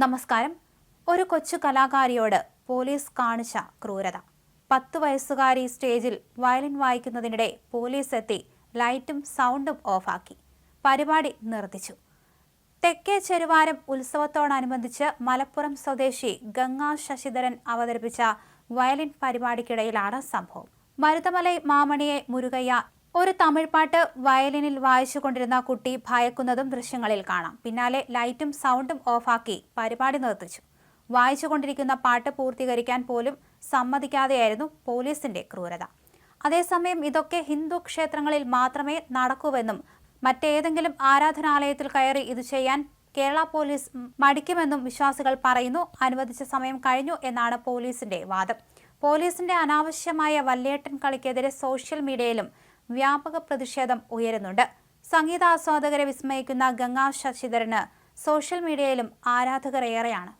നമസ്കാരം. ഒരു കൊച്ചു കലാകാരിയോട് പോലീസ് കാണിച്ച ക്രൂരത. പത്ത് വയസ്സുകാരി സ്റ്റേജിൽ വയലിൻ വായിക്കുന്നതിനിടെ പോലീസ് എത്തി ലൈറ്റും സൗണ്ടും ഓഫാക്കി. പരിപാടി നിർത്തിച്ചു. തെക്കേ ചെരുവാരം ഉത്സവത്തോടനുബന്ധിച്ച് മലപ്പുറം സ്വദേശി ഗംഗാ ശശിധരൻ അവതരിപ്പിച്ച വയലിൻ പരിപാടിക്കിടയിലാണ് സംഭവം. മരുതമലൈ മാമണിയെ മുരുകയ്യ ഒരു തമിഴ് പാട്ട് വയലിനിൽ വായിച്ചുകൊണ്ടിരുന്ന കുട്ടി ഭയക്കുന്നതും ദൃശ്യങ്ങളിൽ കാണാം. പിന്നാലെ ലൈറ്റും സൗണ്ടും ഓഫാക്കി പരിപാടി നിർത്തിച്ചു. വായിച്ചുകൊണ്ടിരിക്കുന്ന പാട്ട് പൂർത്തീകരിക്കാൻ പോലും സമ്മതിക്കാതെയായിരുന്നു പോലീസിന്റെ ക്രൂരത. അതേസമയം ഇതൊക്കെ ഹിന്ദു ക്ഷേത്രങ്ങളിൽ മാത്രമേ നടക്കൂവെന്നും മറ്റേതെങ്കിലും ആരാധനാലയത്തിൽ കയറി ഇത് ചെയ്യാൻ കേരള പോലീസ് മടിക്കുമെന്നും വിശ്വാസികൾ പറയുന്നു. അനുവദിച്ച സമയം കഴിഞ്ഞു എന്നാണ് പോലീസിന്റെ വാദം. പോലീസിന്റെ അനാവശ്യമായ വല്ലേട്ടൻ കളിക്കെതിരെ സോഷ്യൽ മീഡിയയിലും വ്യാപക പ്രതിഷേധം ഉയരുന്നുണ്ട്. സംഗീതാസ്വാദകരെ വിസ്മയിക്കുന്ന ഗംഗാ ശശിധരന് സോഷ്യൽ മീഡിയയിലും ആരാധകർ ഏറെയാണ്